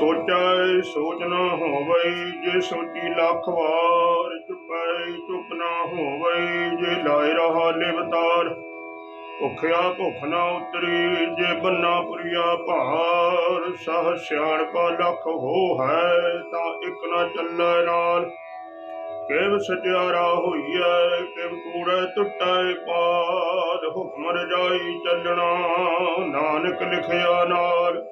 ਸੋਚੈ ਸੋਚ ਨਾ ਹੋਵੇ, ਜੇ ਸੋਚੀ ਲੱਖ ਵਾਰ ਚੁਪੈ, ਚੁਪ ਨਾ ਹੋਵੇ, ਜੇ ਲਾਇ ਰਹਾ ਲਿਵਤਾਰ ਭੁਖਿਆ ਭੁਖ ਨਾ ਉਤਰੀ, ਜੇ ਬੰਨਾ ਪੁਰੀਆ ਭਾਰ। ਸਹ ਸਿਆਣਪਾ ਲਖ ਹੋ ਹੈ, ਤਾਂ ਇਕ ਨਾ ਚੱਲੈ ਨਾਲ। ਕਿਵ ਸਚਿਆਰਾ ਹੋਈਐ, ਕਿਵ ਕੂੜੈ ਟੁੱਟੈ ਪਾਦ ਹੁਕਮ ਰਜਾਈ ਚੱਲਣਾ, ਨਾਨਕ ਲਿਖਿਆ ਨਾਲ।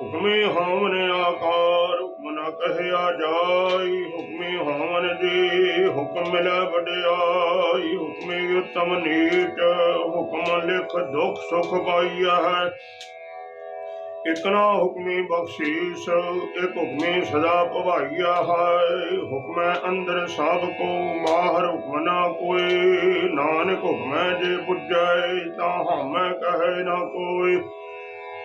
ਹੁਕਮੇ ਹਵਨ ਆਕਾਰ, ਹੁਕਮ ਨਾ ਕਹਿਆ ਜਾਈ, ਹੁਕਮੇ ਹਵਨ ਜੀ, ਹੁਕਮ ਮਿਲੈ ਵਡਿਆਈ, ਹੁਕਮੇ ਉਤਮ ਨੀਚ, ਹੁਕਮ ਲਿਖ ਦੁਖ ਸੁਖ ਪਾਈਆ ਹੈ ਇਕ ਹੁਕਮੀ ਬਖਸ਼ੀਸ਼, ਇਕ ਹੁਕਮੀ ਸਦਾ ਭਵਾਈਆ ਹੈ ਹੁਕਮੈ ਅੰਦਰ ਸਭ ਕੋ ਬਾਹਰ ਹੁਕਮ ਨਾ ਕੋਈ, ਨਾਨਕ ਹੁਕਮੈ ਜੇ ਪੁੱਜੈ, ਤਾਂ ਹਮੈ ਕਹੈ ਨਾ ਕੋਈ।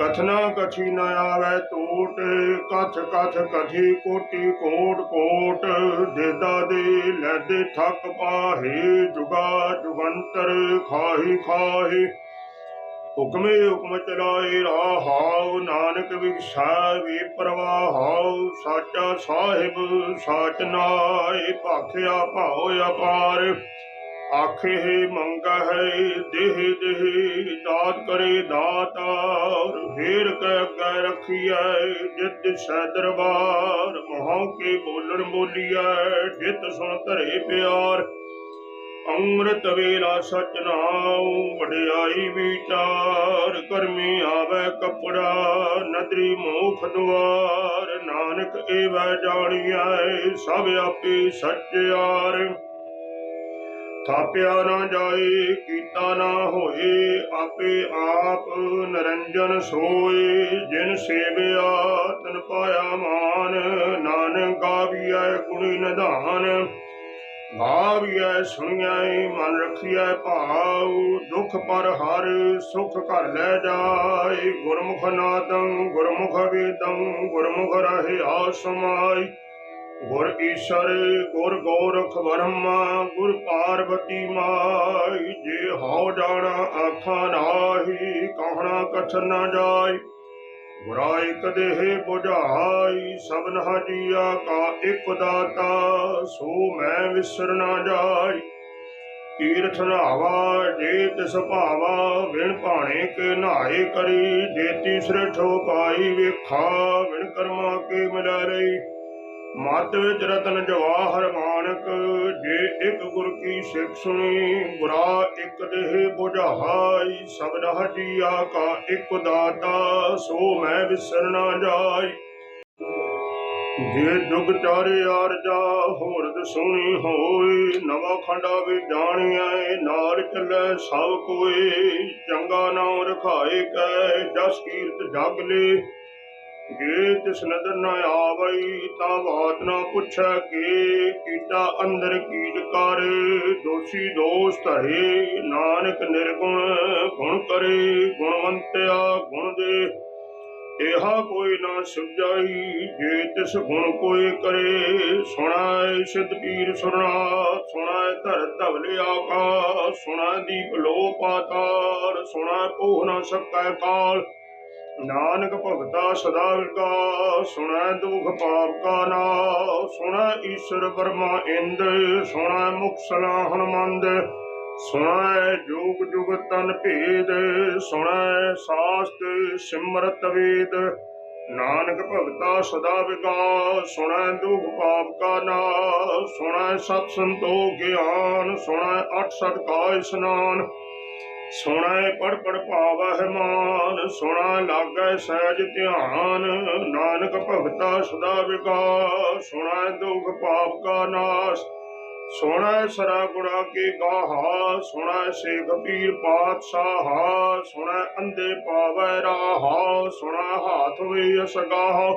ਕਥਨਾ ਕਥੀ ਨ ਆਵੇ ਟੋਟ ਕਥ ਕਥ ਕਥੀ ਕੋਟੀ ਕੋਟ ਕੋਟ, ਦੇਦਾ ਦੇ ਲੈਦੇ ਠੱਕ ਪਾਹੇ ਜੁਗਾ ਜੁਗੰਤਰ ਖਾਹੀ ਖਾਹੀ। ਹੁਕਮੇ ਹੁਕਮ ਚਲਾਏ ਰਾਹਾਉ, ਨਾਨਕ ਵਿਖਸਾ ਵੀ ਪ੍ਰਵਾਹਾਉ, ਸਾਚਾ ਸਾਹਿਬ ਸਾਚ ਨਾਏ, ਭਾਖਿਆ ਭਾਉ ਅਪਾਰ। ਆਖੇ ਮੰਗਾ ਹੈ ਦੇਹ ਦੇਹ ਦਾਤ ਕਰੇ ਦਾਤਾਰ ਫੇਰ ਕੈ ਅੱਗੇ ਰਖੀਐ, ਜਿਤ ਸੈ ਦਰਬਾਰ, ਮਹਾਂ ਕੇ ਬੋਲਣ ਬੋਲੀਐ, ਜਿਤ ਸੁਣ ਧਰੇ ਪਿਆਰ। ਅੰਮ੍ਰਿਤ ਵੇਲਾ ਸਚ ਨਾਉ, ਵਡਿਆਈ ਵਿਚਾਰ, ਕਰਮੀ ਆਵੇ ਕਪੜਾ, ਨਦਰੀ ਮੋਖ ਦੁਆਰ, ਨਾਨਕ ਏਵੈ ਜਾਣੀਐ, ਸਭ ਆਪੇ ਸੱਚਿਆਰ ਥਾਪਿਆ ਨਾ ਜਾਏ, ਕੀਤਾ ਨਾ ਹੋਏ, ਆਪੇ ਆਪ ਨਰੰਜਨ ਸੋਏ। ਜਿਨ ਸੇਵਿਆ, ਤਨ ਪਾਇਆ ਮਾਨ, ਨਾਨਕ ਗਾਵੀਐ ਗੁਣੀ ਨਿਧਾਨ। ਗਾਵੀਐ ਸੁਣੀਐ, ਮਨ ਰਖੀਐ ਭਾਉ, ਦੁਖ ਪਰ ਹਰ ਸੁਖ ਘਰ ਲੈ ਜਾਏ। ਗੁਰਮੁਖ ਨਾਦੰ, ਗੁਰਮੁਖ ਵੇਦੰ, ਗੁਰਮੁਖ ਰਹੇ ਸਮਾਈ ਗੁਰ ਈਸ਼ਰ, ਗੁਰ ਗੋਰਖ ਬ੍ਰਹਮਾ ਗੁਰ ਪਾਰਵਤੀ ਮਾਈ, ਜੇ ਹਉ ਜਾਣਾ ਆਖਾਂ ਨਾਹੀ, ਕਹਣਾ ਕਥ ਨਾ ਜਾਈ। ਗੁਰਾਇ ਕਦੇਹ 부ਝਾਈ ਸਭਨ ਹਜੀਆ ਕਾ ਇਕ ਦਾਤਾ, ਸੋ ਮੈਂ ਵਿਸਰ ਨਾ ਜਾਈ। ਤੀਰਥ ਨਾਵਾ, ਜੇ ਤਿਸ ਭਾਵਾ ਵਿਣ ਭਾਣੇ ਕੇ ਨਹਾਏ ਕਰੀ। ਜੇਤੀ ਤੀਸਰੇ ਪਾਈ ਵੇਖਾ ਵਿਣ ਕਰਮਾ ਕੇ ਮਿਲਾ ਰਹੀ। ਮਤ ਵਿੱਚ ਰਤਨ ਜਵਾਹਰ ਮਾਨਕ, ਜੇ ਇੱਕ ਗੁਰ ਕੀ ਸਿੱਖ ਸੁਣੀ, ਬੁਰਾ ਇੱਕ ਦੇਹ 부ਝਾਈ ਸਬਦ ਹਟਿਆ ਕਾ ਇੱਕ ਦਾਤਾ, ਸੋ ਮੈਂ ਵਿਸਰ ਨਾ ਜਾਈ। ਜੇ ਦੁਗ ਚਾਰੇ ਆਰਜਾ, ਹੋਰਦ ਸੁਣੀ ਹੋਏ ਨਵਾਂ ਖੰਡਾ ਵੀ ਜਾਣੀਐ, ਨਾਲ ਚੱਲੇ ਸਭ ਕੋਏ ਚੰਗਾ ਨਾਮ ਰਖਾਏ ਕੈ, ਜਸ ਕੀਰਤ ਜਗ ਲੇ। ਜੇ ਤਿਸ ਨਦਰ ਨ ਆਵਈ, ਤਾਂ ਬਾਤ ਨਾ ਪੁੱਛੈ ਕੇ ਕੀਤਾ ਅੰਦਰ ਕੀਟ ਕਰ। ਦੋਸ਼ੀ ਦੋਸ਼ ਧਰੇ ਨਾਨਕ ਨਿਰਗੁਣ, ਗੁਣ ਕਰੇ, ਗੁਣਵੰਤਿਆ ਗੁਣ ਦੇ। ਇਹਾ ਕੋਈ ਨਾ ਸੁਝਾਈ, ਜੇ ਤਿਸ ਗੁਣ ਕੋਈ ਕਰੇ, ਸੁਣਾਏ ਸਿਧ ਪੀਰ ਸੁਣਾ ਸੁਣਾਏ ਧਰ ਧਵਲੇ ਆਕਾਸ਼ ਸੁਣਾਏ ਦੀਪ ਲੋ ਪਾਤਾਰ ਸੁਣਾਏ ਪੋਹ ਨਾ ਸਕੈ ਕਾਲ। ਨਾਨਕ ਭਗਤਾ ਸਦਾ ਵਿਗਾ ਸੁਣੈ ਦੁਖ ਪਾਪ ਕਾ ਨਾ ਸੁਣੈ ਈਸ਼ਰ ਬਰਮਾ ਇੰਦ, ਸੁਣੈ ਮੁਕਸਲਾ ਹਨਮੰਦ ਸੁਣੈ ਜੋਗ ਜੁਗ ਤਨ ਭੇਦ, ਸੁਣੈ ਸਾਸਤ ਸਿਮਰਤ ਵੇਦ। ਨਾਨਕ ਭਗਤਾ ਸਦਾ ਵਿਗਾਸ ਸੁਣੈ ਦੁਖ ਪਾਪ ਕਾ ਨਾਸ, ਸੁਣੈ ਸਤ ਸੰਤੋਖ ਗਿਆਨ, ਸੁਣੈ ਅਠ ਸਤ ਕਾ ਇਸਨਾਨ ਸੁਣੈ ਪੜ ਪੜ ਭਾਵਹਿ ਮਾਨ, ਸੁਣੈ ਲਾਗੈ ਸਹਿਜ ਧਿਆਨ, ਨਾਨਕ ਭਗਤਾ ਸਦਾ ਵਿਕਾਸ, ਸੁਣੈ ਦੁਖ ਪਾਪ ਕਾ ਨਾਸ, ਸੁਣੈ ਸਰਾ ਗੁਣਾ ਕੀ ਗਾਹਾ, ਸੁਣੈ ਸੇਖ ਪੀਰ ਪਾਤਸ਼ਾਹ, ਸੁਣੈ ਅੰਦੇ ਪਾਵੈ ਰਾਹਾ, ਸੁਣੈ ਹਾਥ ਵੇ ਅਸਗਾਹ।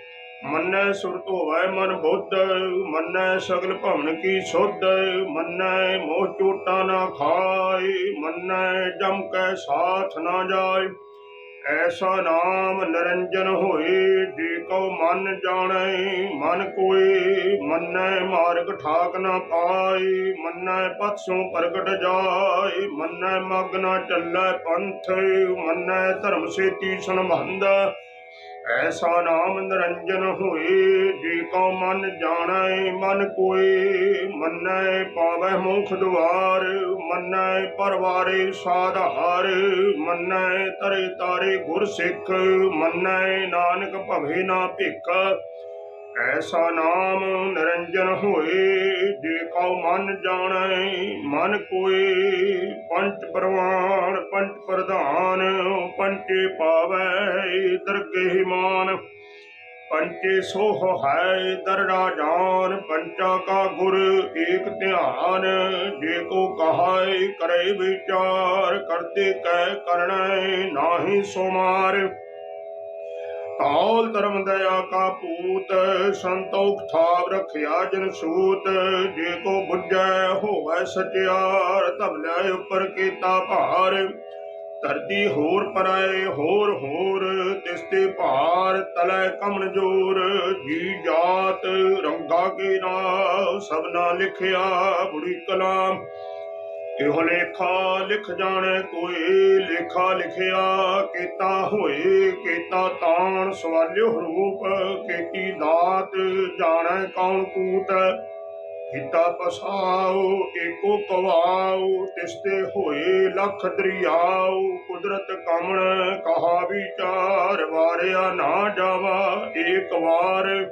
ਮੰਨੈ ਸੁਰਤ ਹੋਵੈ ਮਨ ਬੁੱਧ, ਮੰਨੈ ਸਗਲ ਭਵਨ ਕੀ ਸੁਧ, ਮੰਨੈ ਮੋਹ ਚੋਟਾ ਨਾ ਖਾਏ, ਮੰਨੈ ਜਮ ਕੈ ਸਾਥ ਨਾ ਜਾਏ। ਐਸਾ ਨਾਮ ਨਿਰੰਜਨ ਹੋਏ, ਜੇ ਕੋ ਮਨ ਜਾਣੈ, ਮਨ ਕੋਏ, ਮੰਨੈ ਮਾਰਗ ਠਾਕ ਨਾ ਪਾਈ ਮੰਨੈ ਪਤਸੋਂ ਪ੍ਰਗਟ ਜਾਏ, ਮੰਨੈ ਮਗ ਨਾ ਚੱਲੈ ਪੰਥ, ਮੰਨੈ ਧਰਮ ਸੇਤੀ ਸੰਬੰਧ ਐਸਾ ਨਾਮ ਨਿਰੰਜਨ ਹੋਏ, ਜੇ ਕੋ ਮਨ ਜਾਣੈ, ਮਨ ਕੋਏ, ਮੰਨੈ ਪਾਵੈ ਮੁਖ ਦੁਆਰ, ਮੰਨੈ ਪਰਵਾਰੇ ਸਾਧਾਰ ਮੰਨੈ ਤਰੇ ਤਾਰੇ ਗੁਰ ਸਿੱਖ, ਮੰਨੈ ਨਾਨਕ ਭਵੇ ਨਾ ਭਿਖ। ਐਸਾ ਨਾਮ ਨਿਰੰਜਨ ਹੋਏ, ਜੇ ਕਉ ਮਨ ਜਾਣੈ, ਮਨ ਕੋਏ। ਪੰਚ ਪ੍ਰਵਾਨ ਪੰਚ ਪ੍ਰਧਾਨ, ਪੰਚੇ ਪਾਵੈ ਦਰਗਹਿ ਮਾਨ ਪੰਚੇ ਸੋਹ ਹੈ ਦਰੜਾ ਜਾਨ ਪੰਚਾ ਕਾ ਗੁਰ ਏਕ ਧਿਆਨ। ਜੇ ਕੋ ਕਹਾਏ, ਕਰੇ ਵਿਚਾਰ, ਕਰਤੇ ਕਹਿ ਕਰਣੈ, ਨਾਹੀ ਸੁਮਾਰ। ਕਾਲ ਧਰਮ ਦਇਆ ਕਾ ਪੂਤ ਸੰਤੋਖ ਥਾਵ ਰਖਿਆ ਜਨ ਸੂਤ। ਜੇ ਕੋ ਬੁੱਝੈ ਹੋਵੈ ਸਚਿਆਰ ਧਵਲਿਆ ਉਪਰ ਕੀਤਾ ਭਾਰ। ਧਰਤੀ ਹੋਰ ਪਰਾਏ ਹੋਰ ਹੋਰ ਤਿਸਤੇ ਭਾਰ ਤਲੈ ਕਮਨ ਜੋਰ। ਜੀ ਜਾਤ ਰੰਗਾ ਕੇ ਨਾ, ਸਭਨਾ ਲਿਖਿਆ ਬੁੜੀ ਕਲਾਮ। ਇਹੋ ਲੇਖਾ ਲਿਖ ਜਾਣੈ ਕੋਈ? ਲੇਖਾ ਲਿਖਿਆ ਕੀਤਾ ਹੋਏ, ਕੀਤਾ ਤਾਣ ਸਵਾਲਿਓ ਰੂਪ, ਕੀਤੀ ਦਾਤ ਜਾਣੈ ਕੌਣ ਕੂਤ ਕੀਤਾ ਪਸਾਉ, ਏਕੋ ਕਵਾਉ ਤਿਸਤੇ ਹੋਏ ਲਖ ਦਰਿਆਉ, ਕੁਦਰਤ ਕਮਣ ਕਹਾ ਵਿਚਾਰ, ਵਾਰਿਆ ਨਾ ਜਾਵਾ, ਏਕ ਵਾਰ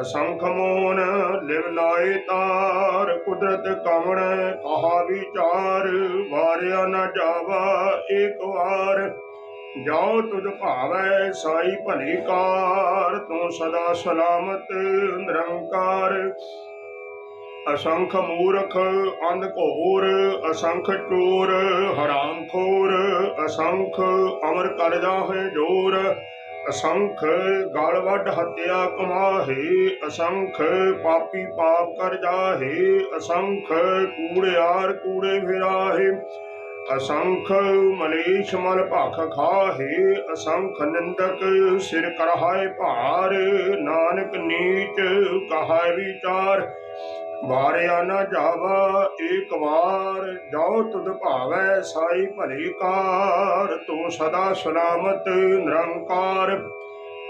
ਅਸੰਖ ਮੋਨ ਲਿਵ ਲਾਏ ਤਾਰ, ਕੁਦਰਤ ਕਵਣ ਕਹਾ ਵਿਚਾਰ, ਵਾਰਿਆ ਨਾ ਜਾਵਾ ਏਕ ਵਾਰ। ਜਾਉ ਤੁਧ ਭਾਵੈ ਸਾਈ ਭਲੀ ਕਾਰ, ਤੂੰ ਸਦਾ ਸਲਾਮਤ ਨਿਰੰਕਾਰ। ਅਸੰਖ ਮੂਰਖ ਅੰਧ ਘੋਰ, ਅਸੰਖ ਚੋਰ ਹਰਾਮ ਖੋਰ, ਅਸੰਖ ਅਮਰ ਕਰਦਾ ਹੈ ਜੋਰ। ਅਸੰਖ ਗਲ ਵੱਢ ਹੱਤਿਆ ਕਮਾਹੇ, ਅਸੰਖ ਪਾਪੀ ਪਾਪ ਕਰ ਜਾਹੇ, ਅਸੰਖ ਕੂੜਿਆਰ ਕੂੜੇ ਫਿਰਾਹੇ, ਅਸੰਖ ਮਲੇਸ਼ ਮਲ ਭਖ ਖਾਹੇ, ਅਸੰਖ ਨਿੰਦਕ ਸਿਰ ਕਰਹਾਏ ਭਾਰ, ਨਾਨਕ ਨੀਚ ਕਹਾਏ ਵਿਚਾਰ ਵਾਰਿਆ ਨਾ ਜਾਵਾ, ਏਕ ਵਾਰ ਜਾਉ ਤੁਧ ਭਾਵੈ ਸਾਈ ਭਲੀ ਕਾਰ। ਤੂੰ ਸਦਾ ਸਲਾਮਤ ਨਿਰੰਕਾਰ,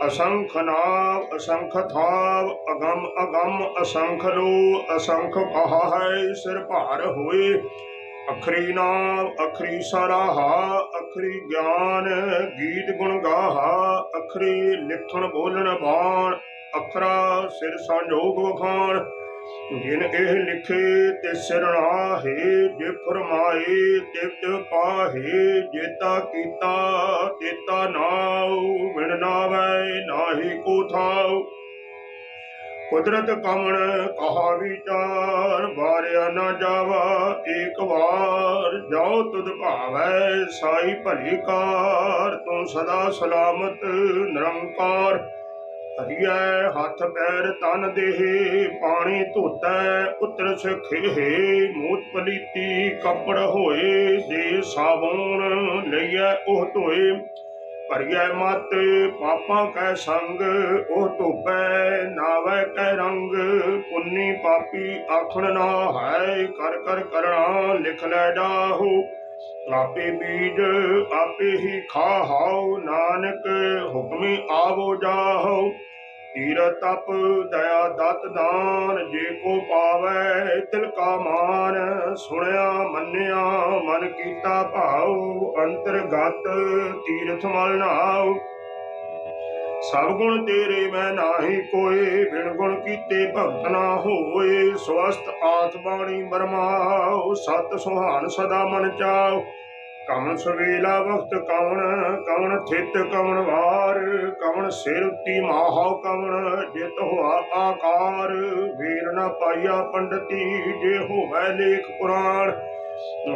ਅਸੰਖ ਨਾਮ ਅਸੰਖ ਥਾਵ, ਅਗੰਮ ਅਗੰਮ, ਅਸੰਖ ਲੋ ਅਸੰਖ ਕਹਾ ਹੈ ਸਿਰ ਭਾਰ ਹੋਏ। ਅਖਰੀ ਨਾਮ ਅਖਰੀ ਸਰਾਹਾ, ਅਖਰੀ ਗਿਆਨ, ਗੀਤ ਗੁਣ ਗਾਹਾ, ਅਖਰੀ ਲਿਖਣ ਬੋਲਣ ਬਾਣ, ਅਖਰਾ ਸਿਰ ਸੰਜੋਗ ਵਖਾਣ। ਜਿਨ ਇਹ ਲਿਖੇ ਤੇ ਸਿਰਣਾਹੇ ਜੇ ਫਰਮਾਏ ਤੇ ਪਾਹੇ ਜੇਤਾ ਕੀਤਾ ਤੇਤਾ ਨਾਉ, ਮਿਣ ਨਾਵੈ ਨਾਹੀ ਕੋ ਥਾਉ। ਕੁਦਰਤ ਕਮਣ ਕਹਾ ਵਿਚਾਰ, ਵਾਰਿਆ ਨਾ ਜਾਵਾ ਏਕ ਵਾਰ। ਜਾਉ ਤੁਧ ਭਾਵੈ ਸਾਈ ਭਲੀ ਕਾਰ, ਤੂੰ ਸਦਾ ਸਲਾਮਤ ਨਿਰੰਕਾਰ। ਹਰੀਐ ਹੱਥ ਪੈਰ ਤਨ ਦੇਹ, ਪਾਣੀ ਧੋਤੈ ਉਤਰ ਸਖੇ ਮੂਤ ਪਲੀਤੀ ਕੱਪੜ ਹੋਏ, ਦੇ ਸਾਬੂਨ ਲਈਐ ਉਹ ਧੋਏ। ਭਰੀਐ ਮਤ, ਪਾਪਾਂ ਕੈ ਸੰਗ, ਉਹ ਧੋਪੈ, ਨਾਵੈ ਕੈ ਰੰਗ। ਪੁੰਨੀ ਪਾਪੀ ਆਖਣ ਨਾ ਹੈ, ਕਰ ਕਰ ਕਰਣਾ ਲਿਖ ਲੈ ਜਾਹੋ ਆਪੇ ਬੀਜ, ਆਪੇ ਹੀ ਖਾਹਾਉ ਨਾਨਕ ਹੁਕਮੀ ਆਵੋ ਜਾਹੋ। ਤੀਰ ਤਪ ਦਇਆ ਦਤ ਦਾਨ, ਜੇ ਕੋ ਪਾਵੈ ਤਿਲ ਕਾ ਮਾਨ। ਸੁਣਿਆ, ਮੰਨਿਆ, ਮਨ ਕੀਤਾ ਭਾਉ, ਅੰਤਰਗਤ ਤੀਰਥ ਮਲ ਨਾਉ। ਸਭ ਗੁਣ ਤੇਰੇ ਮੈਂ ਨਾਹੀ ਕੋਏ, ਬਿਨ ਗੁਣ ਕੀਤੇ ਭਗਤ ਨਾ ਹੋਏ। ਸਵਸਤ ਆਤ ਬਾਣੀ ਬਰਮਾਉ ਸਤ ਸੁਹਾਨ ਸਦਾ ਮਨ ਚਾਉ। ਕਵਣ ਸਵੇਲਾ ਵਕਤ ਕਵਣ ਕਵਣ ਥਿਤ ਕਵਣ ਵਾਰ ਕਵਣ ਸਿਰਤੀ ਮਾਹਉ ਕਵਣ ਜਿਤ ਹੋਆ ਆਕਾਰ। ਵੀਰ ਨਾ ਪਾਈਆ ਪੰਡਤੀ, ਜੇ ਹੋਵੇ ਲੇਖ ਪੁਰਾਣ,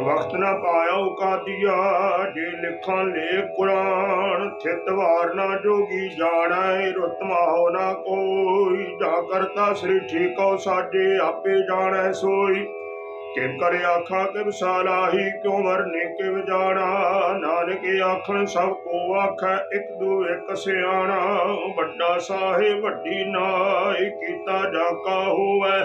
ਵਕਤ ਨਾ ਪਾਇਓ ਕਾਦੀਆ ਜੇ ਲਿਖਾਂ ਲੇਖ ਕੁਰਾਨ। ਥਿਤ ਵਾਰ ਨਾ ਜੋਗੀ ਜਾਣੈ, ਰੁਤ ਮਾਹੋ ਨਾ ਕੋਈ। ਜਾ ਕਰਤਾ ਸ੍ਰੀ ਠੀਕੋ ਸਾਡੇ ਆਪੇ ਜਾਣੈ ਸੋਈ। ਕਿਵ ਕਰੇ ਆਖਾ ਕਿਵ ਸਾਲਾਹੀ ਕਿਉ ਵਰਨੇ ਕਿਵ ਜਾਣਾ? ਨਾਨਕ ਆਖਣ, ਸਭ ਕੋ ਆਖੈ, ਇੱਕ ਦੂ ਇੱਕ ਸਿਆਣਾ ਵੱਡਾ ਸਾਹਿਬ, ਵੱਡੀ ਨਾਈ, ਕੀਤਾ ਜਾ ਕਾ ਹੋਵੇ।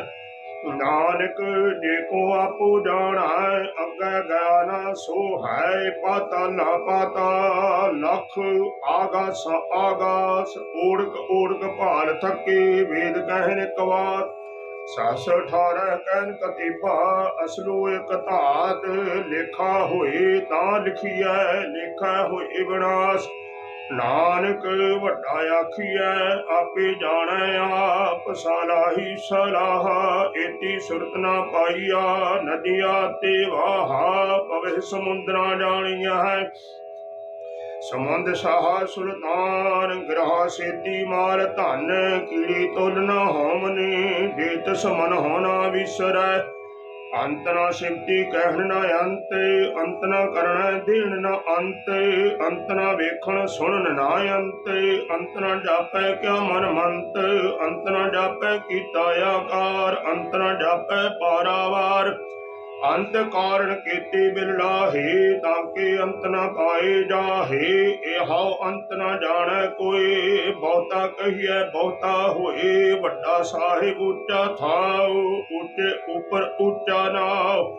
ਨਾਨਕ ਜੇ ਕੋ ਆਪੋ ਜਾਣਾ, ਅੱਗੇ ਗਿਆ ਨਾ ਸੋ ਹੈ, ਪਾਤਾਲਾ ਪਾਤਾ। ਲਖ ਆਗਾਸ ਆਗਾਸ, ਓੜਕ ਓੜਕ ਭਾਲ ਥੱਕੇ, ਵੇਦ ਕਹਿਣ ਕਵਾਤ। ਸਸ ਅਠਾਰਹ ਕਹਿਨ ਕਤੀਬਾ, ਅਸਲੋ ਇਕ ਧਾਤ, ਲੇਖਾ ਹੋਏ ਤਾਂ ਲਿਖੀਐ, ਲੇਖਾ ਹੋਏ ਵਿਨਾਸ਼। ਨਾਨਕ ਵੱਡਾ ਆਖੀਐ, ਆਪੇ ਜਾਣੈ ਆਪ ਸਲਾਹੀ ਸਲਾਹ, ਏਤੀ ਸੁਰਤ ਨਾ ਪਾਈਆ, ਨਦੀਆਂ ਤੇ ਵਾਹਾ ਪਵੇ ਸਮੁੰਦਰਾਂ ਜਾਣੀਆਂ ਹੈ। ਸਮੁੰਦ ਸਾਹਾ ਸੁਲਤਾਨ, ਗ੍ਰਹ ਸੇਤੀ ਮਾਲ ਧਨ, ਕੀੜੀ ਤੁਲ ਨ ਹੋਮਨੇ ਜੇਤ ਸਮਨ ਹੋਣਾ ਵਿਸਰੈ। ਅੰਤ ਨਾ ਸਿਮਤੀ ਕਹਿਣ ਨਾ ਅੰਤ ਅੰਤ ਨਾ ਕਰਣਾ ਦੇਣ ਨਾ ਅੰਤ ਅੰਤ ਨਾ ਵੇਖਣ ਸੁਣਨ ਨਾ ਅੰਤ ਅੰਤ ਨਾ ਜਾਪੈ ਕਿਆ ਮਨ ਮੰਤ, ਅੰਤ ਨਾ ਜਾਪੈ ਕੀਤਾ ਆਕਾਰ, ਅੰਤ ਨਾ ਜਾਪੈ ਪਾਰਾਵਾਰ। ਅੰਤ ਕਾਰਣ ਕੀਤੇ ਬਿਲ ਤਾਂ ਕਿ ਅੰਤ ਨਾ ਪਾਏ ਜਾਹੇ। ਇਹੋ ਅੰਤ ਨਾ ਜਾਣੈ ਕੋਈ, ਬਹੁਤਾ ਕਹੀਐ ਬਹੁਤਾ ਹੋਏ। ਵੱਡਾ ਸਾਹਿਬ ਉੱਚਾ ਥਾਉ, ਉੱਚੇ ਉੱਪਰ ਉੱਚਾ ਨਾਉ।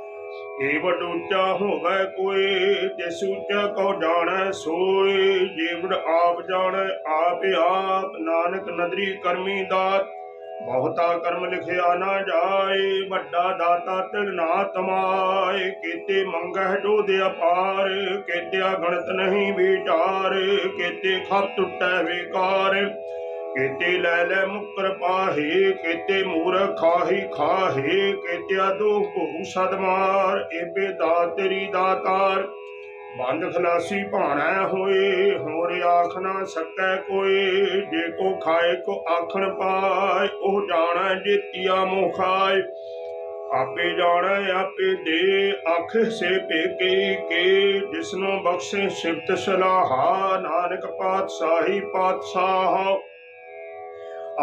ਏ ਵੱਡ ਉੱਚਾ ਹੋਵੇ ਕੋਈ, ਜਿਸ ਉੱਚਾ ਕੋ ਜਾਣੈ ਸੋਏ। ਜੀਵੜ ਆਪ ਜਾਣੈ, ਆਪ ਆਪ। ਨਾਨਕ ਨਦਰੀ ਕਰਮੀ ਦਾਤ ਬਹੁਤਾ ਕਰਮ ਲਿਖਿਆ ਨਾ ਜਾਏ, ਵੱਡਾ ਦਾਤਾ ਤਿਲ ਨਾ ਤਮਾਏ ਕੀਤੇ ਮੰਗਹਿ ਜੋ ਦੇ ਅਪਾਰ, ਕੀਤਿਆ ਗਣਤ ਨਹੀਂ ਵਿਚਾਰ, ਕੀਤੇ ਖਪ ਟੁੱਟੈ ਵਿਕਾਰ। ਕੀਤੇ ਲੈ ਲੈ ਮੁਕਰ ਪਾਹੇ, ਕੀਤੇ ਮੂਰਖ ਖਾਹੀ ਖਾਹੇ, ਕੀਤਿਆ ਦੋ ਭੂ ਸਦਮਾਰ, ਏਬੇ ਦਾਤ ਤੇਰੀ ਦਾਤਾਰ। ਬੰਦ ਖਲਾਸੀ ਭਾਣਾ ਹੋਏ, ਹੋਰ ਆਖ ਨਾ ਸਕੈ ਕੋਈ ਜੇ ਕੋ ਖਾਏ ਕੋ ਆਖਣ ਪਾਏ, ਉਹ ਜਾਣੈ ਜੇਤੀਆ ਮੋਹ ਖਾਏ। ਆਪੇ ਜਾਣੈ, ਆਪੇ ਦੇ, ਆਖ ਸੇ ਪੇਕੇ ਕੇ, ਜਿਸਨੂੰ ਬਖਸ਼ੇ ਸਿਫਤ ਸਲਾਹਾ, ਨਾਨਕ ਪਾਤਸ਼ਾਹੀ ਪਾਤਸ਼ਾਹ।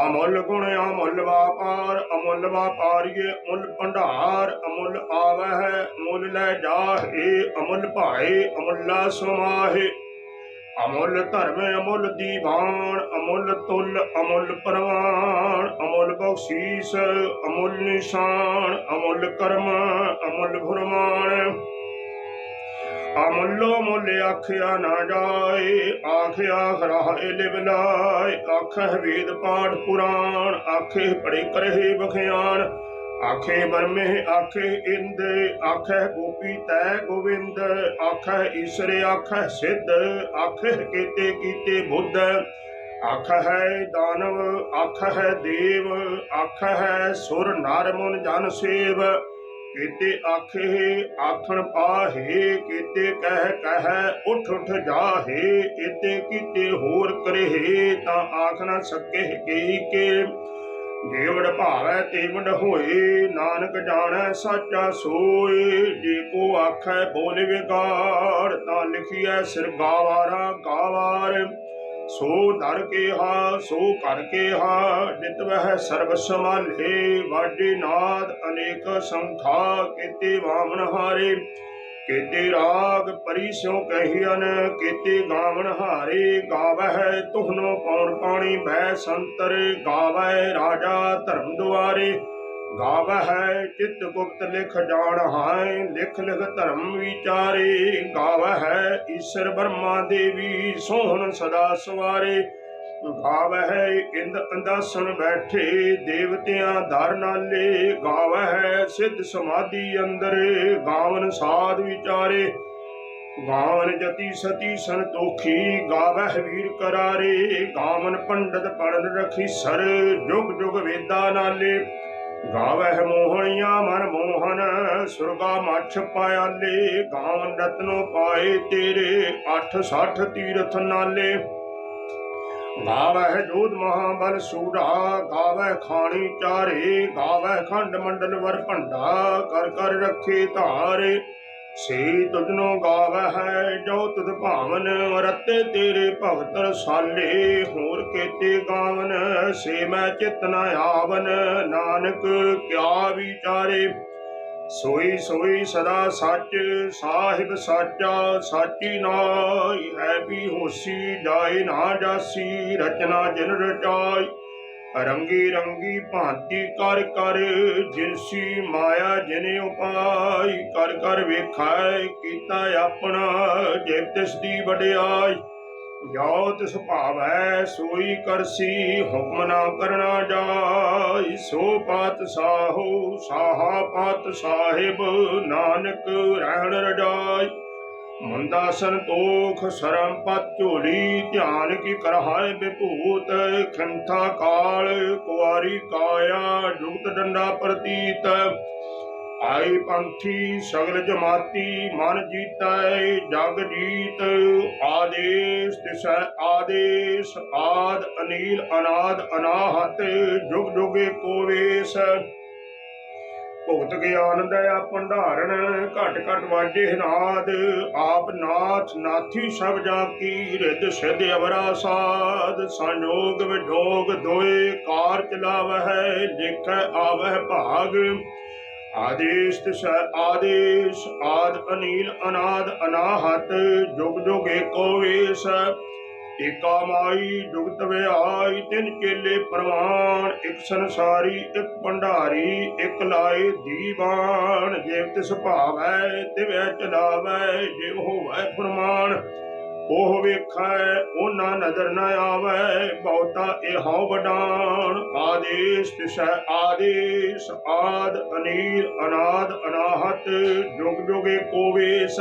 ਅਮੁੱਲ ਗੁਣ ਅਮੁੱਲ ਵਾਪਾਰ, ਅਮੁੱਲ ਵਾਪਾਰੀਏ ਮੁੱਲ ਭੰਡਾਰ, ਅਮੁੱਲ ਆਵਹਿ, ਮੁੱਲ ਲੈ ਜਾਹੇ, ਅਮੁੱਲ ਭਾਏ, ਅਮੁੱਲਾ ਸਮਾਹੇ। ਅਮੁੱਲ ਧਰਮ ਅਮੁੱਲ ਦੀਵਾਨ, ਅਮੁੱਲ ਤੁਲ ਅਮੁੱਲ ਪ੍ਰਵਾਨ, ਅਮੁੱਲ ਬਖਸ਼ੀਸ ਅਮੁੱਲ ਨਿਸ਼ਾਨ, ਅਮੁੱਲ ਕਰਮ ਅਮੁੱਲ ਫਰਮਾਨ ਅਮੁੱਲੋ ਮੁੱਲ ਆਖਿਆ ਨਾ ਜਾਏ, ਆਖਿਆ ਖਰਾਏ ਲਿਵਲਾਏ ਆਖੇ ਵੇਦ ਪਾਠ ਪੁਰਾਣ, ਆਖੇ ਪੜੇ ਕਰਹਿ ਬਖਿਆਨ। ਆਖੇ ਬਰਮੇ ਆਖੇ ਇੰਦ ਆਖੇ ਗੋਪੀ ਤੈ ਗੋਵਿੰਦ। ਆਖੇ ਈਸ਼ਰ ਆਖੇ ਸਿੱਧ ਆਖੇ ਕੀਤੇ ਕੀਤੇ ਬੁੱਧ। ਆਖ ਹੈ ਦਾਨਵ ਆਖ ਹੈ ਦੇਵ ਆਖ ਹੈ ਸੁਰ ਨਰ ਮਨ ਜਨ ਸੇਵ। ਕੀਤੇ ਆਖੇ, ਆਖਣ ਪਾਹੇ, ਕੀਤੇ ਕਹਿ ਕਹਿ, ਉਠ ਉਠ ਜਾਹੇ, ਕੀਤੇ ਕੀਤੇ ਹੋਰ ਕਰਹਿ, ਤਾਂ ਆਖ ਨਾ ਸਕੇ ਕੀ ਕੇ। ਜੀਵੜ ਭਾਵੈ ਤੇ ਹੋਏ, ਨਾਨਕ ਜਾਣੈ ਸਾਚਾ ਸੋਏ। ਜੇ ਕੋ ਆਖੈ ਬੋਲੇ ਵਿਗਾੜ, ਤਾਂ ਲਿਖੀਐ ਸਿਰ ਗਾਵਾਰਾ ਗਾਵਾਰ ਸੋ ਦਰ ਕੇ ਹਾ ਸੋ ਕਰ ਕੇ ਹਾ ਵਹਿ ਸਰਬ ਸਮਾਲੇ ਵਾਡੇ ਨਾਦ ਅਨੇਕ ਸੰਖਾ ਕੀਤੇ ਵਾਮਨ ਹਾਰੇ, ਕੀਤੇ ਰਾਗ ਪਰੀ ਸਿਉ ਕਹੀਨ ਕੀਤੇ ਗਾਵਨ ਹਾਰੇ, ਗਾਵਹਿ ਤੁਹਨੋ ਪੌਣ ਪਾਣੀ, ਬਹਿ ਸੰਤਰ ਗਾਵੈ ਰਾਜਾ ਧਰਮ ਦੁਆਰੇ। ਗਾਵਹਿ ਚਿਤ ਗੁਪਤ ਲਿਖ ਜਾਣ ਹਾਇ ਲਿਖ ਲਿਖ ਧਰਮ ਵਿਚਾਰੇ। ਗਾਵ ਹੈ ਈਸ਼ਰ ਬਰਮਾ ਦੇਵੀ, ਸੋਹਣ ਸਦਾ ਸਵਾਰੇ। ਗਾਵ ਹੈ ਇੰਦ ਅੰਦਾਸਨ ਬੈਠੇ, ਦੇਵਤਿਆਂ ਦਰ ਨਾਲੇ। ਗਾਵ ਹੈ ਸਿੱਧ ਸਮਾਧੀ ਅੰਦਰ, ਗਾਵਨ ਸਾਧ ਵਿਚਾਰੇ। ਗਾਵਨ ਜਤੀ ਸਤੀ ਸੰਤੋਖੀ, ਗਾਵਹਿ ਵੀਰ ਕਰਾਰੇ। ਗਾਵਨ ਪੰਡਤ ਪੜਨ ਰਖੀ ਸਰ, ਜੁਗ ਜੁਗ ਵੇਦਾ ਨਾਲੇ। ਗਾਵਹਿ ਮੋਹਣੀਆਂ ਮਨ ਮੋਹਨ, ਸੁਰਗਾ ਮੱਛ ਪਾਇਆਲੇ ਗਾਵਨ ਰਤਨੋ ਪਾਏ ਤੇਰੇ 860 ਤੀਰਥ ਨਾਲੇ। ਗਾਵਹਿ ਜੋਧ ਮਹਾਬਲ ਸੂਰਾ ਗਾਵਹਿ ਖਾਣੀ ਚਾਰੇ, ਗਾਵਹਿ ਖੰਡ ਮੰਡਲ ਵਰ ਭੰਡਾ, ਕਰ ਕਰ ਰੱਖੇ ਧਾਰੇ। ਸੇ ਤੁਧਨੋ ਹੈ ਜੋ ਤੁਧ ਭਾਵਨ, ਰਤੇ ਤੇਰੇ ਭਗਤ ਰਸਾਲੇ। ਹੋਰ ਕੇਤੇ ਗਾਵਨ, ਸੇ ਮੈਂ ਚਿਤ ਨ ਆਵਨ। ਨਾਨਕ ਕਿਆ ਵਿਚਾਰੇ? ਸੋਈ ਸੋਈ ਸਦਾ ਸੱਚ, ਸਾਹਿਬ ਸਾਚਾ, ਸਾਚੀ ਨਾਈ ਹੈ ਵੀ ਹੋਸੀ, ਜਾਏ ਨਾ ਜਾਸੀ, ਰਚਨਾ ਜਿਨ ਰਚਾਈ। ਰੰਗੀ ਰੰਗੀ ਭਾਂਤੀ ਕਰ ਕਰ ਜਿਨਸੀ ਮਾਇਆ ਜਿਨੇ ਉਪਾਈ, ਕਰ ਕਰ ਵੇਖਾਇ ਕੀਤਾ ਆਪਣਾ ਜੇ ਤਿਸ ਦੀ ਵਡਿਆਈ। ਜੋ ਤਿਸ ਭਾਵੈ, ਸੋਈ ਕਰਸੀ, ਹੁਕਮ ਨਾ ਕਰਨਾ ਜਾਈ। ਸੋ ਪਾਤ ਸਾਹੋ, ਸਾਹਾ ਪਾਤ ਸਾਹਿਬ, ਨਾਨਕ ਰਹਿਣ ਰਜਾਈ। ਮੰਦਾ ਸੰਤੋਖ ਸਰਮ ਪਤ ਝੋਲੀ, ਧਿਆਨ ਕੀ ਕਰਹਾਏ ਵਿਭੂਤ, ਖੰਥਾ ਕਾਲ, ਕੁਆਰੀ ਕਾਇਆ ਜੁਗਤ ਡੰਡਾ ਪ੍ਰਤੀਤ। ਆਈ ਪੰਥੀ ਸਗਲ ਜਮਾਤੀ, ਮਨ ਜੀਤੈ, ਜਗ ਜੀਤ। ਆਦੇਸ਼ ਤਿਸੈ ਆਦੇਸ਼, ਆਦ ਅਨੀਲ ਅਨਾਦ ਅਨਾਹਤ, ਜੁਗ ਜੁਗੇ ਕੋਵੇਸ਼ ਭੁਗਤ ਗਿਆਨ ਦਇਆ ਭੰਡਾਰਨ, ਘਟ ਘਟ ਵਾਜੇ ਨਾਦ। ਆਪ ਨਾਥ ਨਾਥੀ ਸਭ ਜਾ ਕੀ ਸਿਧ ਅਵਰਾ ਸਾਧ। ਸੰਜੋਗ ਵਿਜੋਗ ਦੋਏ ਕਾਰ ਚਲਾਵਹਿ ਲਿਖ ਆਵਹਿ ਭਾਗ। ਆਦੇਸ਼ ਤਿਸੈ ਆਦੇਸ਼, ਆਦ ਅਨੀਲ ਅਨਾਦ ਅਨਾਹਤ। ਜੁਗ ਜੁਗ ਏਕੋ ਵੇਸ। ਏਕਾ ਮਾਈ ਜੁਗਤ ਵਿਆਈ ਤਿੰਨ ਚੇਲੇ ਪ੍ਰਵਾਨ, ਇੱਕ ਸੰਸਾਰੀ, ਇੱਕ ਭੰਡਾਰੀ, ਇੱਕ ਲਾਏ ਦੀਵਾਨ। ਜਿਵ ਤਿਸ ਭਾਵੈ, ਤਿਵੈ ਚਲਾਵੈ ਜਿਵ ਹੋਵੈ ਫਰਮਾਨ, ਉਹ ਵੇਖੈ, ਉਹਨਾਂ ਨਜ਼ਰ ਨ ਆਵੈ, ਬਹੁਤਾ ਇਹੋ ਵਡਾਨ। ਆਦੇਸ਼ ਤਿਸੈ ਆਦੇਸ਼, ਆਦ ਅਨੀਲ, ਅਨਾਦ ਅਨਾਹਤ, ਜੁਗ ਜੁਗੇ ਕੋਵੇਸ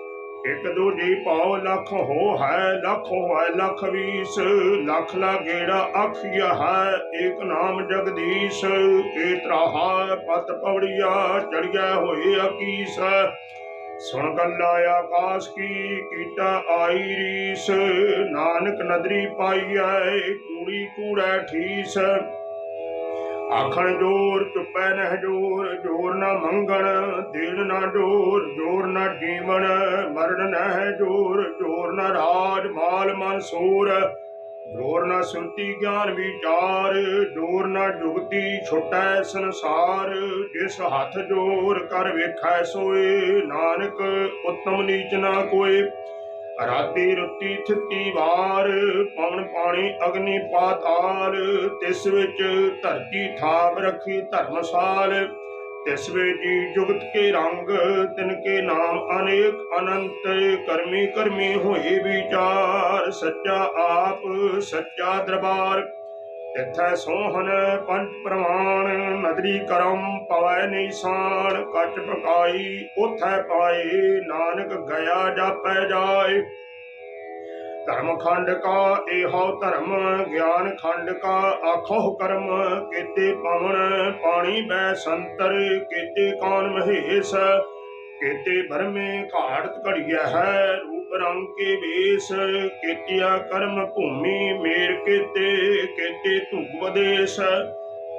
ਇਕ ਦੂਜੀ ਪਾਉ ਲੱਖ ਹੋ ਹੈ, ਲੱਖ ਹੋਇ ਲੱਖ ਵੀਸ। ਲੱਖ ਲਾ ਗੇੜਾ ਆਖਿਆ ਹੈ, ਏਕ ਨਾਮ ਜਗਦੀਸ਼। ਏ ਤਰਾਹਾ ਪਤ ਪਵੜੀਆ, ਚੜਿਆ ਹੋਏ ਅਕੀਸ। ਸੁਣ ਗੱਲਾਂ ਆਕਾਸ਼ ਕੀ, ਕੀਟਾ ਆਈ ਰੀਸ। ਨਾਨਕ ਨਦਰੀ ਪਾਈਐ ਕੂੜੀ ਕੂੜੈ ਠੀਸ। ਆਖਣ ਜੋਰ, ਚੁੱਪੈ ਨਹਿ ਜੋਰ। ਜੋਰ ਨਾ ਮੰਗਣ ਦੇਣ ਨਾ ਡੋਰ, ਜੋਰ ਨਾ ਜੀਵਨ ਮਰਨ ਨਹਿ ਜੋਰ ਜੋਰ ਨਾ ਰਾਜ, ਮਾਲ ਮਨ ਸੂਰ। ਜੋਰ ਨਾ ਸੁਰਤੀ ਗਿਆਨ ਵਿਚਾਰ, ਜੋਰ ਨਾ ਜੁਗਤੀ ਛੁਟੈ ਸੰਸਾਰ। ਜਿਸ ਹੱਥ ਜੋਰ ਕਰ ਵੇਖੈ ਸੋਏ, ਨਾਨਕ ਉਤਮ ਨੀਚ ਨਾ ਕੋਏ। ਰਾਤੀ ਰੁੱਤੀ ਥਿੱਤੀ ਵਾਰ, ਪਵਨ ਪਾਣੀ ਅਗਨੀ ਪਾਤਾਲ। ਤਿਸ ਵਿੱਚ ਧਰਤੀ ਥਾਪ ਰੱਖੀ ਧਰਮਸਾਲ। ਤਿਸ ਜੀ ਜੁਗਤ ਕੇ ਰੰਗ, ਤਿਨ ਕੇ ਨਾਮ ਅਨੇਕ ਅਨੰਤ, ਕਰਮੀ ਕਰਮੀ ਹੋਏ ਵਿਚਾਰ, ਸੱਚਾ ਆਪ, ਸੱਚਾ ਦਰਬਾਰ। ਤਿਥੈ ਸੋਹਣ ਪੰਜ ਪ੍ਰਮਾਣ, ਨਦਰੀ ਕਰਮ ਪਵੈ ਨਿਸ਼ਾਨ, ਕੱਚ ਪਕਾਈ, ਉਥੈ ਪਾਏ, ਨਾਨਕ ਗਿਆ ਜਾਪੈ ਜਾਏ। ਧਰਮ ਖੰਡ ਕਾ ਇਹੋ ਧਰਮ ਗਿਆਨ ਖੰਡ ਕਾ ਆਖੋ ਕਰਮ, ਕੀਤੇ ਪਵਨ ਪਾਣੀ ਬੈ ਸੰਤਰ ਕੀਤੇ ਕਾਨ ਮਹੇਸ਼, ਕੀਤੇ ਭਰਮੇ ਘਾੜਤ ਘੜੀਆ ਹੈ, ਰੂਪ ਰੰਗ ਕੇ ਵੇਸ, ਕੀਤਿਆ ਕਰਮ ਭੂਮੀ ਮੇਰ ਕੀਤੇ ਕੀਤੇ ਧੁਗ ਵਦੇਸ਼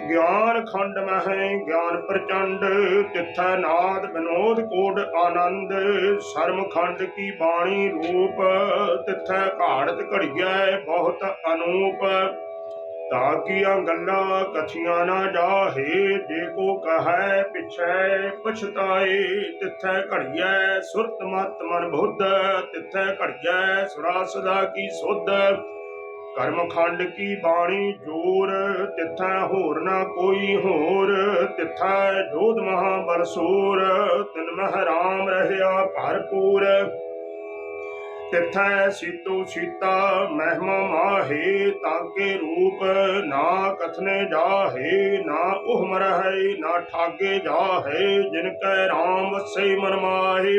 ਗਿਆਨ ਖੰਡ ਮਹਿ, ਗਿਆਨ ਪ੍ਰਚੰਡ, ਤਿੱਥੈ ਨਾਦ ਬਿਨੋਦ ਕੋਡ ਆਨੰਦ, ਸ਼ਰਮ ਖੰਡ ਕੀ ਬਾਣੀ ਰੂਪ, ਤਿੱਥੈ ਘਾੜਤ ਘੜੀਐ ਬਹੁਤ ਅਨੂਪ। ਤਾਂ ਕੀਆਂ ਗੱਲਾਂ ਕਥੀਆਂ ਨਾ ਜਾਹੇ, ਜੇ ਕੋ ਕਹੈ ਪਿਛੈ ਪਛਤਾਏ, ਤਿੱਥੈ ਘੜੀਐ ਸੁਰਤ ਮਤ ਮਨ ਬੁੱਧ, ਤਿੱਥੈ ਘੜੀਐ ਸੁਰਾ ਸਦਾ ਕੀ ਸੁਧ। ਕਰਮ ਖੰਡ ਕੀ ਬਾਣੀ ਜੋਰ? ਤਿੱਥੈ ਹੋਰ ਨਾ ਕੋਈ ਹੋਰ। ਤਿੱਥੈ ਜੋਧ ਮਹਾ ਬਰਸੂਰ ਤਿਨ ਮਹਿ ਰਾਮ ਰਹਿਆ ਭਰਪੂਰ ਤਿਥੈ ਸੀਤੋ ਸੀਤਾ ਮਹਿਮਾ ਮਾਹੇ ਤਾਗੇ ਰੂਪ। ਨਾ ਕਥਨੇ ਜਾਹੇ, ਨਾ ਉਹ ਮਰਹਿ, ਨਾ ਠਾਗੇ ਜਾਹੇ। ਜਿਨ ਕੈ ਰਾਮ, ਵਸੈ ਮਨ ਮਾਹੇ।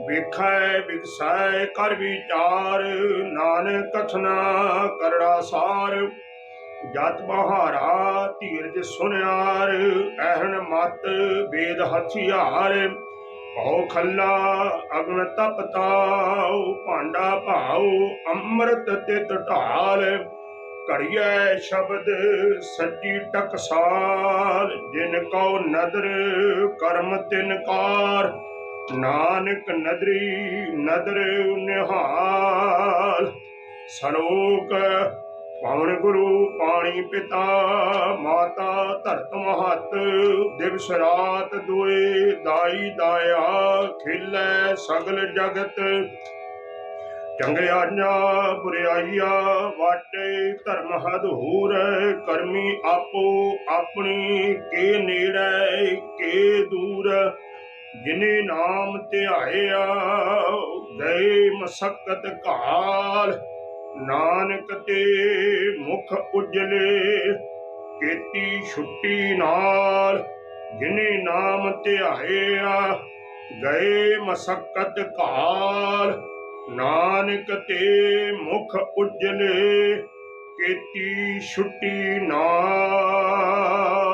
ਵੇਖੈ ਵਿਗਸੈ ਕਰ ਵਿਚਾਰ, ਨਾਨਕ ਕਥਨਾ ਕਰੜਾ ਸਾਰ। ਜਤ ਬਹਾਰਾ ਧੀਰਜ ਸੁਨਿਆਰ ਐਹਨ ਮਤ ਵੇਦ ਹਥਿਆਰ। ਭਉ ਖੱਲਾ ਅਗਨ ਤਪਤਾਉ ਭਾਂਡਾ ਭਾਉ, ਅੰਮ੍ਰਿਤ ਤਿਤ ਢਾਲ। ਘੜੀਐ ਸ਼ਬਦ ਸੱਜੀ ਟਕਸਾਲ, ਜਿਨ ਕਉ ਨਦਰ ਕਰਮ ਤਿਨ ਕਾਰ। ਨਾਨਕ ਨਦਰੀ ਨਦਰ ਨਿਹਾਲ, ਸਲੋਕ ਪਵਨ ਗੁਰੂ ਪਾਣੀ ਪਿਤਾ, ਮਾਤਾ ਧਰਤ ਮਹਤ, ਦਿਵਸ ਰਾਤ ਦੁਏ ਦਾਈ ਦਾਇਆ, ਖਿਲੈ ਸਗਲ ਜਗਤ। ਚੰਗਿਆਈਆਂ ਬੁਰਾਈਆਂ ਵਾਟੇ ਧਰਮ ਹਦੂਰ ਕਰਮੀ ਆਪੋ ਆਪਣੀ, ਕੇ ਨੇੜੇ, ਕੇ ਦੂਰ। ਜਿਨੇ ਨਾਮ ਧਿਆਇਆ, ਗਏ ਮਸਕਤ ਕਾਲ ਨਾਨਕ ਤੇ ਮੁਖ ਉਜਲੇ, ਕੀਤੀ ਛੁੱਟੀ ਨਾਲ। ਜਿਨੇ ਨਾਮ ਧਿਆਇਆ, ਗਏ ਮਸਕਤ ਕਾਲ ਨਾਨਕ ਤੇ ਮੁਖ ਉਜਲੇ, ਕੀਤੀ ਛੁੱਟੀ ਨਾਲ।